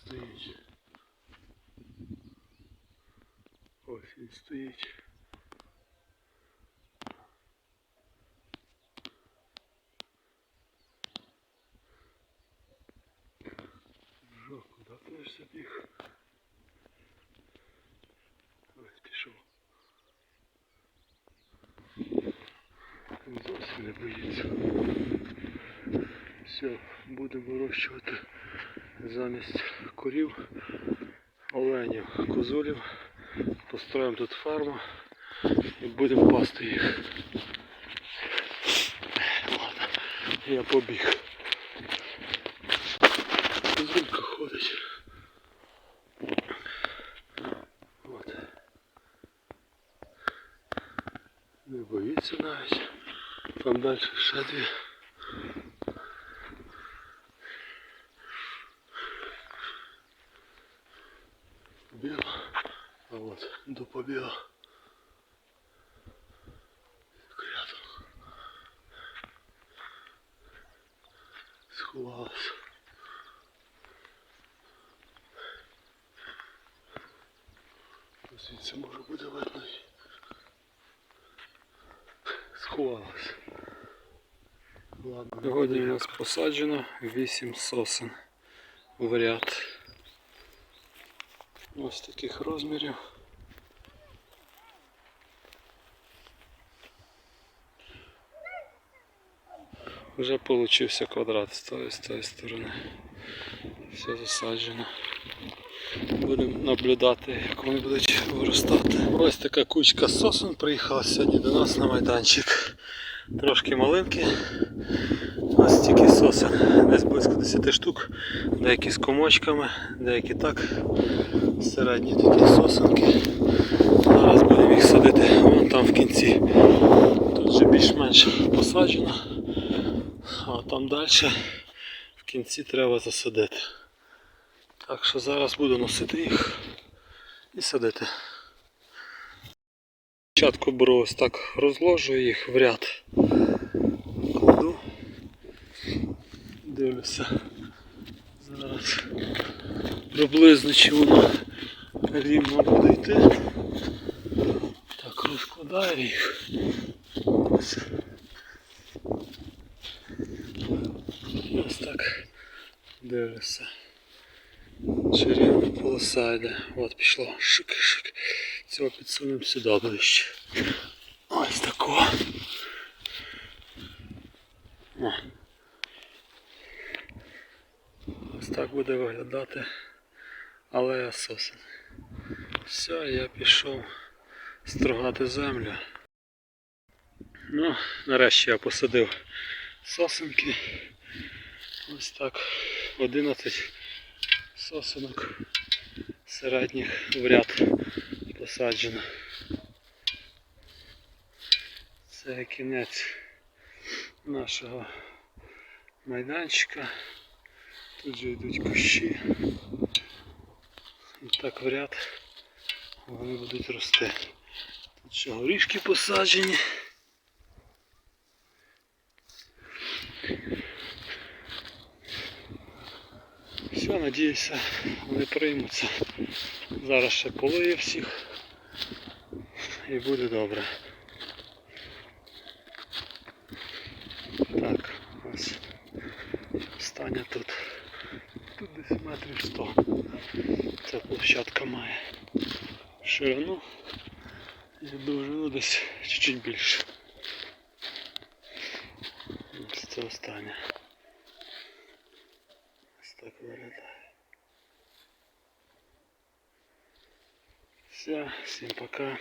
стоїть. Ось він стоїть. Жовку дотнешся біг. Ось пішов. Він. Все, будем вирощувати замість. Корів, оленів, козулів. Построїмо тут фарму і будемо пасти їх. Ладно, я побіг. Козулька ходить. От. Не боїться навіть. Там далі ще дві. Біла. А от до побіга. Рядом. Сховалась. Звідси може буде видно. Сховалась. Ладно. Сьогодні у нас посаджено 8 сосен в ряд. Ось таких розмірів. Вже получився квадрат з тої, з тої сторони. Все засаджено. Будемо наблюдати, як вони будуть виростати. Ось така кучка сосен приїхала сьогодні до нас на майданчик. Трошки маленькі. Ось тільки сосен. Десь близько 10 штук. Деякі з комочками, деякі так. Середні такі сосенки. Зараз будемо їх садити вон там в кінці. Тут вже більш-менш посаджено. А там далі в кінці треба засадити. Так що зараз буду носити їх і садити. Спочатку беру ось так розложую їх в ряд. Кладу. Дивлюся. Зараз приблизно чи воно рівно буде йти. Так, розкладаю їх. Ось. Так дивлюся. Черівна полоса йде. От пішло. Шик-шик. Цього підсунемо сюди ближче. Ось такого. Ось так буде виглядати алея сосен. Все, я пішов строгати землю. Ну, нарешті я посадив сосенки. Ось так 11 сосенок середніх в ряд посаджено. Це кінець нашого майданчика. Тут же йдуть кущі. Так в ряд вони будуть рости. Тут ще горішки посаджені. Все, надіюся, вони приймуться. Зараз ще полию всіх і буде добре. Так, ось остання тут. Тут десь метрів 100. Ця площадка має ширину і довжину десь чуть-чуть більше. Ось це останнє. Ось так виглядає. Все, всім пока.